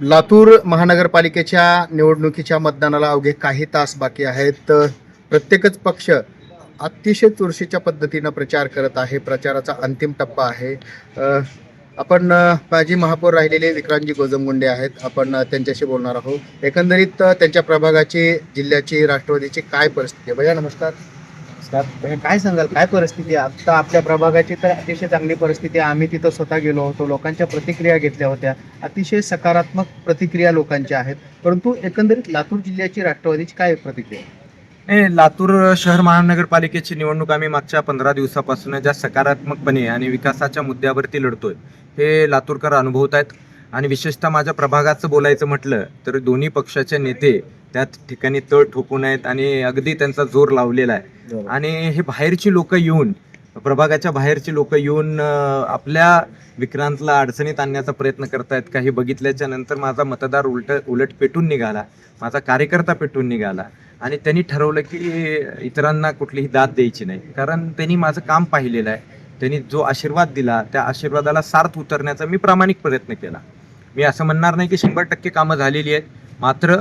लातूर महानगरपालिकेच्या निवडणुकीच्या मतदानाला अवघे काही तास बाकी आहेत. प्रत्येकच पक्ष अतिशय चुरशीच्या पद्धतीनं प्रचार करत आहे. प्रचाराचा अंतिम टप्पा आहे. आपण माजी महापौर राहिलेले विक्रांतजी गोजमगुंडे आहेत. आपण त्यांच्याशी बोलणार आहोत. एकंदरीत त्यांच्या प्रभागाची जिल्ह्याची राष्ट्रवादीची काय परिस्थिती आहे? भैया नमस्कार. असतात काय सांगाल? काय परिस्थिती आहे? आता आपल्या प्रभागाची तर अतिशय चांगली परिस्थिती आहे. आम्ही तिथं स्वतः गेलो होतो. लोकांच्या प्रतिक्रिया घेतल्या होत्या. अतिशय सकारात्मक प्रतिक्रिया लोकांच्या आहेत. परंतु एकंदरीत लातूर जिल्ह्याची राष्ट्रवादीची काय प्रतिक्रिया आहे? लातूर शहर महानगरपालिकेची निवडणूक आम्ही मागच्या पंधरा दिवसापासून ज्या सकारात्मकपणे आणि विकासाच्या मुद्द्यावरती लढतोय हे लातूरकर अनुभवत आहेत. आणि विशेषतः माझ्या प्रभागाचं बोलायचं म्हटलं तर दोन्ही पक्षाचे नेते त्या ठिकाणी तळ ठोकून आहेत आणि अगदी त्यांचा जोर लावलेला आहे. आणि हे बाहेरची लोक येऊन प्रभागाच्या बाहेरची लोक येऊन आपल्या विक्रांतला अडचणीत आणण्याचा प्रयत्न करतायत काही बघितल्याच्या नंतर माझा मतदार उलट उलट पेटून निघाला. माझा कार्यकर्ता पेटून निघाला. आणि त्यांनी ठरवलं की इतरांना कुठलीही दाद द्यायची नाही. कारण त्यांनी माझं काम पाहिलेलं आहे. त्यांनी जो आशीर्वाद दिला त्या आशीर्वादाला सार्थ उतरण्याचा मी प्रामाणिक प्रयत्न केला. मी असं म्हणणार नाही की शंभर टक्के कामं झालेली आहेत. मात्र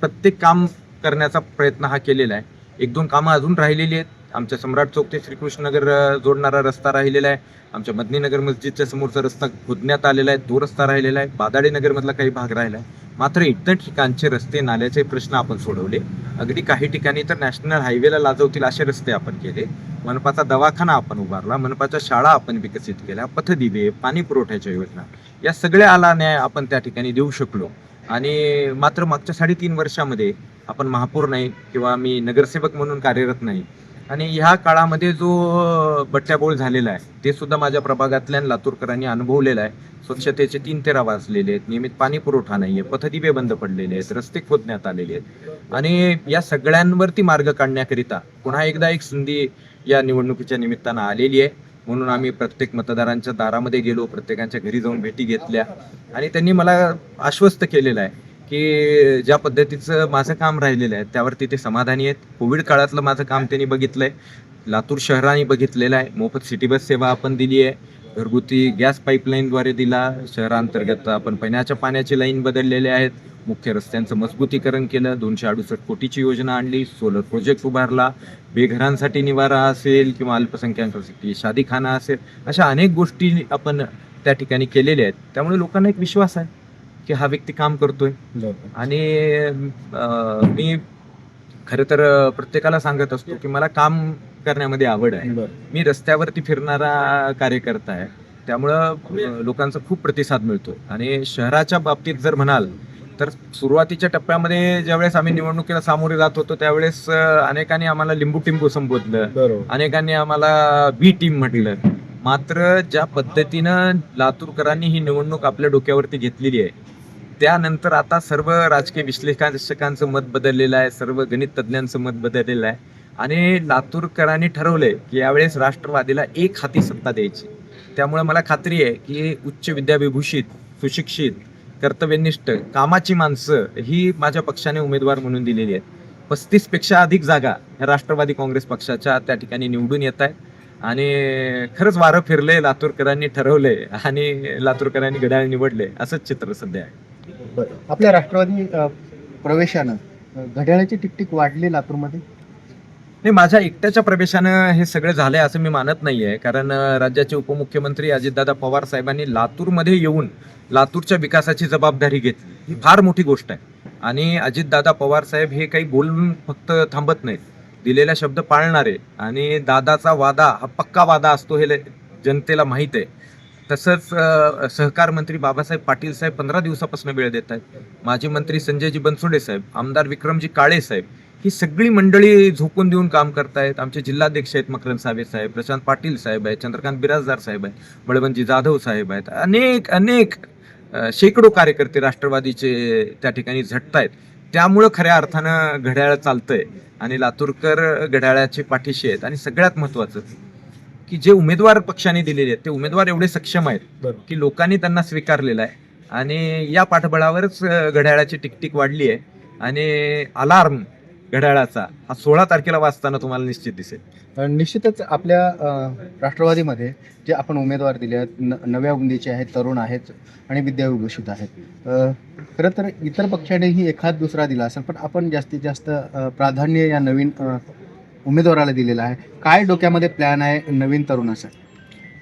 प्रत्येक काम करण्याचा प्रयत्न हा केलेला आहे. एक दोन कामं अजून राहिलेली आहेत. आमच्या सम्राट चौक ते श्रीकृष्णनगर जोडणारा रस्ता राहिलेला आहे. आमच्या मदनीनगर मस्जिदच्या समोरचा रस्ता खोदण्यात आलेला आहे. तो रस्ता राहिलेला आहे. बादाडी नगरमधला काही भाग राहिला आहे. मात्र इतर ठिकाणचे रस्ते नाल्याचे प्रश्न आपण सोडवले. अगदी काही ठिकाणी तर नॅशनल हायवेला लाजवतील असे रस्ते आपण केले. मनपाचा दवाखाना आपण उभारला. मनपाच्या शाळा आपण विकसित केल्या. पथदिवे पाणी पुरवठ्याच्या योजना या सगळ्या आला न्याय आपण त्या ठिकाणी देऊ शकलो. आणि मात्र मागच्या साडेतीन वर्षामध्ये आपण महापौर नाही किंवा मी नगरसेवक म्हणून कार्यरत नाही. आणि ह्या काळामध्ये जो बट्ट्याबोळ झालेला आहे ते सुद्धा माझ्या प्रभागातल्या लातूरकरांनी अनुभवलेलं आहे. स्वच्छतेचे तीन तेरा वाजलेले आहेत नियमित पाणी पुरवठा नाही आहे पथदिवे बंद पडलेले आहेत रस्ते खोदण्यात आलेले आहेत. आणि या सगळ्यांवरती मार्ग काढण्याकरिता पुन्हा एकदा एक संधी या निवडणुकीच्या निमित्तानं आलेली आहे. म्हणून आम्ही प्रत्येक मतदारांच्या दारामध्ये गेलो प्रत्येकांच्या घरी जाऊन भेटी घेतल्या. आणि त्यांनी मला आश्वस्त केलेलं आहे की ज्या पद्धतीचं माझं काम राहिलेलं आहे त्यावरती ते समाधानी आहेत. कोविड काळातलं माझं काम त्यांनी बघितलंय. लातूर शहराने बघितलेलं आहे. मोफत सिटी बस सेवा आपण दिली आहे. घरगुती गॅस पाईपलाईनद्वारे दिला. शहरांतर्गत आपण पिण्याच्या पाण्याची लाईन बदललेले आहेत. मुख्य रस्त्यांचं मजबूतीकरण केलं. दोनशे अडुसष्ट कोटीची योजना आणली. सोलर प्रोजेक्ट उभारला. बेघरांसाठी निवारा असेल किंवा अल्पसंख्याकांसाठी शादीखाना असेल अशा अनेक गोष्टी आपण त्या ठिकाणी केलेल्या आहेत. त्यामुळे लोकांना एक विश्वास आहे. की हा व्यक्ती काम करतोय. आणि अं, मी खरं तर प्रत्येकाला सांगत असतो की मला काम करण्यामध्ये आवड आहे. मी रस्त्यावरती फिरणारा कार्यकर्ता आहे. त्यामुळं अं, लोकांचा खूप प्रतिसाद मिळतो. आणि शहराच्या बाबतीत जर म्हणाल तर सुरुवातीच्या टप्प्यामध्ये ज्यावेळेस आम्ही निवडणुकीला सामोरे जात होतो त्यावेळेस अं, अनेकांनी आम्हाला लिंबू टिंबू संबोधलं. बरोबर. अनेकांनी आम्हाला बी टीम म्हटलं. मात्र ज्या पद्धतीनं लातूरकरांनी ही निवडणूक आपल्या डोक्यावरती घेतलेली आहे त्यानंतर आता सर्व राजकीय विश्लेषकांचं मत बदललेलं आहे सर्व गणित तज्ज्ञांचं मत बदललेलं आहे. आणि लातूरकरांनी ठरवलंय की यावेळेस राष्ट्रवादीला एक हाती सत्ता द्यायची. त्यामुळे मला खात्री आहे की उच्च विद्याविभूषित सुशिक्षित कर्तव्यनिष्ठ कामाची माणसं ही माझ्या पक्षाने उमेदवार म्हणून दिलेली आहेत. पस्तीसपेक्षा अधिक जागा ह्या राष्ट्रवादी काँग्रेस पक्षाच्या त्या ठिकाणी निवडून येत आहेत. आणि खरंच वारं फिरले लातूरकरांनी ठरवले आणि लातूरकरांनी घड्याळ निवडले असंच चित्र सध्या आहे. बरं. आपल्या राष्ट्रवादी प्रवेशानं घड्याळाची टिकटिक वाढली लातूरमध्ये? नाही माझ्या एकट्याच्या प्रवेशानं हे सगळं झालंय असं मी मानत नाहीये. कारण राज्याचे उपमुख्यमंत्री अजितदादा पवार साहेबांनी लातूरमध्ये येऊन लातूरच्या विकासाची जबाबदारी घेतली. ही फार मोठी गोष्ट आहे. आणि अजितदादा पवार साहेब हे काही बोलून फक्त थांबत नाहीत. दिलेला शब्द पाळणारे आणि दादाचा वादा हा पक्का वादा असतो हे जनतेला माहीत आहे. तसंच सहकार मंत्री बाबासाहेब पाटील साहेब पंधरा दिवसापासून वेळ देत आहेत. माजी मंत्री संजयजी बनसोडे साहेब आमदार विक्रमजी काळे साहेब ही सगळी मंडळी झोकून देऊन काम करतायत. आमचे जिल्हाध्यक्ष आहेत मकरंद सावे साहेब प्रशांत पाटील साहेब आहेत चंद्रकांत बिराजदार साहेब आहेत बळवंतजी जाधव साहेब आहेत. अनेक अनेक शेकडो कार्यकर्ते राष्ट्रवादीचे त्या ठिकाणी झटतायत. त्यामुळं खऱ्या अर्थानं घड्याळ चालतंय आणि लातूरकर घड्याळाचे पाठीशी आहेत आणि सगळ्यात महत्त्वाचं की जे उमेदवार पक्षाने दिलेले आहेत ते उमेदवार एवढे सक्षम आहेत. की लोकांनी त्यांना स्वीकारलेला आहे. आणि या पाठबळावरच घड्याळाची टिकटिक वाढली आहे. आणि अलार्म घड्याळाचा हा सोळा तारखेला वाचताना तुम्हाला निश्चित दिसेल. निश्चितच आपल्या राष्ट्रवादीमध्ये जे आपण उमेदवार दिले आहेत न नव्या उंदीचे आहेत तरुण आहेत आणि विद्याविभूषित आहेत. खरं तर इतर पक्षानेही एखाद दुसरा दिला असेल पण आपण जास्तीत जास्त प्राधान्य या नवीन उमेदवाराला दिलेला आहे. काय डोक्यामध्ये प्लॅन आहे नवीन तरुणासाठी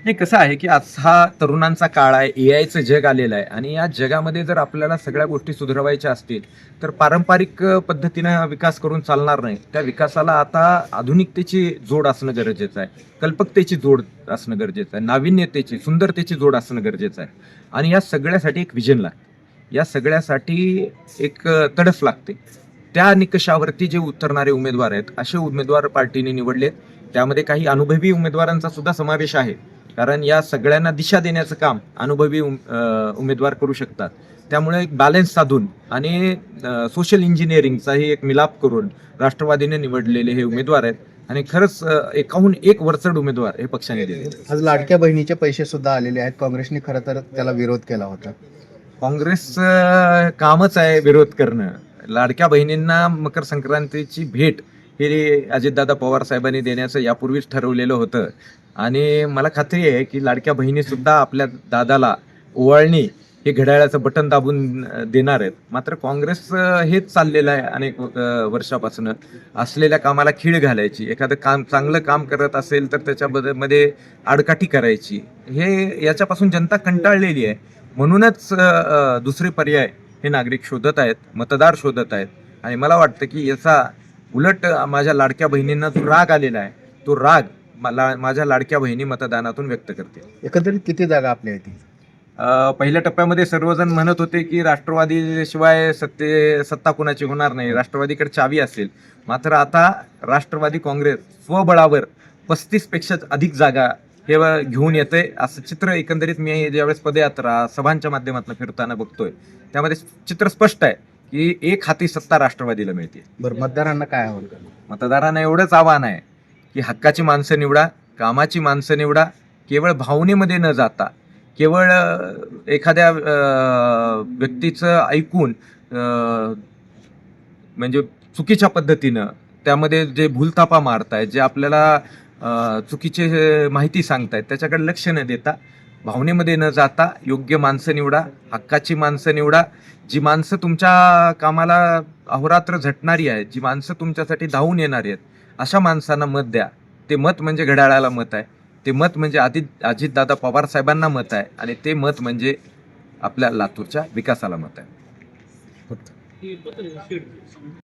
नाही कसं आहे की आज हा तरुणांचा काळ आहे ए आयचं जग आलेलं आहे. आणि या जगामध्ये जर आपल्याला सगळ्या गोष्टी सुधारवायच्या असतील तर पारंपरिक पद्धतीनं विकास करून चालणार नाही. त्या विकासाला आता आधुनिकतेची जोड असणं गरजेचं आहे. कल्पकतेची जोड असणं गरजेचं आहे. नाविन्यतेची सुंदरतेची जोड असणं गरजेचं आहे. आणि या सगळ्यासाठी एक विजन लागतं. या सगळ्यासाठी एक तडफ लागते. त्या निकषावरती जे उतरणारे उमेदवार आहेत असे उमेदवार पार्टीने निवडलेत. त्यामध्ये काही अनुभवी उमेदवारांचा सुद्धा समावेश आहे. कारण या सगळ्यांना दिशा देण्याचं काम अनुभवी उमेदवार करू शकतात. त्यामुळे एक बॅलन्स साधून आणि सोशल इंजिनिअरिंगचाही एक मिलाप करून राष्ट्रवादीने निवडलेले हे उमेदवार आहेत. आणि खरंच एकाहून एक वरचढ उमेदवार हे पक्षाने दिले आज लाडक्या बहिणीचे पैसे सुद्धा आलेले आहेत. काँग्रेसने खरं तर त्याला विरोध केला होता. काँग्रेसचं कामच आहे विरोध करणं. लाडक्या बहिणींना मकर संक्रांतीची भेट हे अजितदादा पवार साहेबांनी देण्याचं यापूर्वीच ठरवलेलं होतं. आणि मला खात्री आहे की लाडक्या बहिणीसुद्धा आपल्या दादाला ओवाळणी हे घड्याळाचं बटन दाबून देणार आहेत. मात्र काँग्रेस हेच चाललेलं आहे अनेक वर्षापासून. असलेल्या कामाला खीळ घालायची एखादं काम चांगलं काम करत असेल तर त्याच्यामध्ये आडकाठी करायची. हे याच्यापासून जनता कंटाळलेली आहे. म्हणूनच दुसरे पर्याय हे नागरिक शोधत आहेत मतदार शोधत आहेत. आणि मला वाटतं की याचा उलट माझ्या लाडक्या बहिणींना जो राग आलेला आहे. तो राग मला माझ्या लाडक्या बहिणी मतदानातून व्यक्त करतील एकंदरीत किती जागा आपल्या येतील पहिल्या टप्प्यामध्ये सर्वजण म्हणत होते की राष्ट्रवादी शिवाय सत्ते सत्ता कुणाची होणार नाही. राष्ट्रवादीकडे चावी असेल. मात्र आता राष्ट्रवादी काँग्रेस स्वबळावर पस्तीसपेक्षा अधिक जागा हे घेऊन येते असं चित्र एकंदरीत मी ज्यावेळेस पदयात्रा सभांच्या माध्यमातून फिरताना बघतोय त्यामध्ये चित्र स्पष्ट आहे की एक हाती सत्ता राष्ट्रवादीला मिळते. बरं मतदारांना काय आव्हान मतदारांना एवढंच आव्हान आहे की हक्काची माणसं निवडा कामाची माणसं निवडा केवळ भावनेमध्ये न जाता केवळ एखाद्या व्यक्तीचं ऐकून म्हणजे चुकीच्या पद्धतीनं त्यामध्ये जे भूलतापा मारतायत जे आपल्याला चुकीचे माहिती सांगतायत. त्याच्याकडे लक्ष न देता भावनेमध्ये न जाता योग्य माणसं निवडा हक्काची माणसं निवडा. जी माणसं तुमच्या कामाला अहोरात्र झटणारी आहेत जी माणसं तुमच्यासाठी धावून येणारी आहेत अशा माणसांना मत द्या. ते मत म्हणजे घड्याळाला मत आहे. ते मत म्हणजे आदित अजितदादा पवार साहेबांना मत आहे. आणि ते मत म्हणजे आपल्या लातूरच्या विकासाला मत आहे.